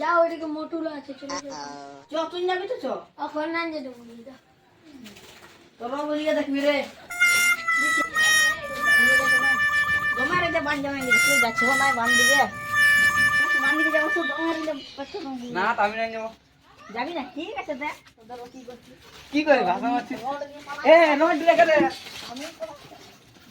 যা ওইদিকে মোটুলো আছে চলে চ তুই যাবি তো চ। এখন না যেতে বলি দেখবি রে। তোমার এটা বান্ধব নাই তুই যাচ্ছ যাব তো তোমার এটা পেছন না আমি নাই যাব। যাবি না? ঠিক আছে দেখ তোদের কি করছিস কি করে ভাষা মারছিস? এ নোট রেখে দে তুই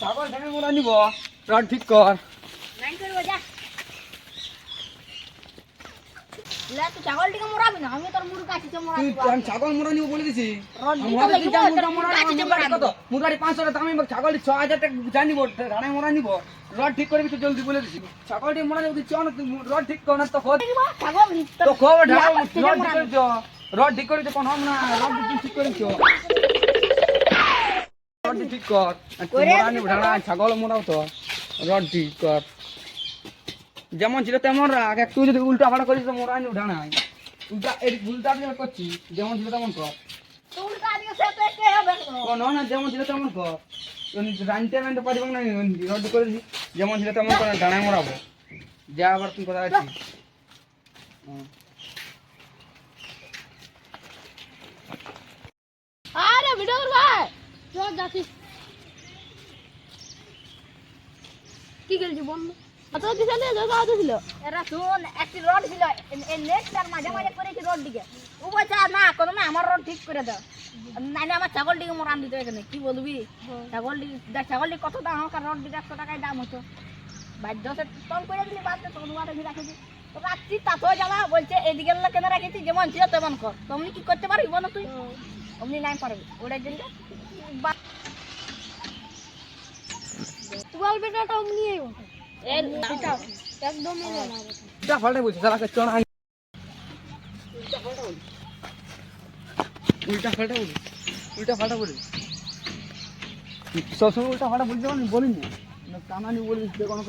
ছাগল ঠেঙায় মোনা নিব? রড ঠিক কর। করব আমি মুরু মরা আমি ছাগল মোড়া নিব বলে দিছি। আমি মরা পাঁচশো টাকা দামি ছাগলটি ছ হাজার টাকা জানিব রানে মোড়া নিব। রড ঠিক করে তুই জলদি বলে দিছি। ছাগলটি মোড়া নিব চ রড ঠিক কর না তো ছাগল তো খবর করছে রড ঠিক মরা করে চ রড ঠিক করে কোন না রড ঠিক ঠিক করে। চ রড ঠিক কর ছাগল মোড়াও তো। রড ঠিক কর। যেমন ছিল তেমন রাখ। একটু যদি উল্টা ফাটা করিস তো মোড়া নিব ঢানায় উল্টা এই উল্টা দিয়ে করছি যেমন ছিল তেমন কর। কোন না যেমন ছিল তেমন কর। রানতে রানতে পারিব না রড করে যেমন ছিল তেমন করে ডানায় মরাবো। যা আবার তুই কথা আছিস কি গেলছি বন্ধু? দিছে না দাদা দিছিল এরা শুন একটি রড ছিল এই নেটটার মাঝে মাঝে রড দিকে। ও বলছে না কোনো না আমার রড ঠিক করে দাও। নাইলে আমার ছাগলটিকে মরান দিত এখানে কি বলবি? ছাগলটি ছাগলটি কত দাম আমার রড একশো টাকায় দাম হতো। বাধ্য সে তখন করে দিলি আমি রাখেছি তো রাখছি তাতেও জ্বালা বলছে এদিকে কেন রাখেছি যেমন ছিল তেমন কর। তুমি কি করতে পারবি বলো তুই? অমনি নাই পারবি। ওটার জন্য বেটাটা অমনি না। যা ফাল্টে বলছিস সালাকে উল্টা ফাল্টা বলি উল্টা ফাল্টা বলি সবসময় উল্টা ফাটা বলছি বলিনি টানানি বলিস যে কোনো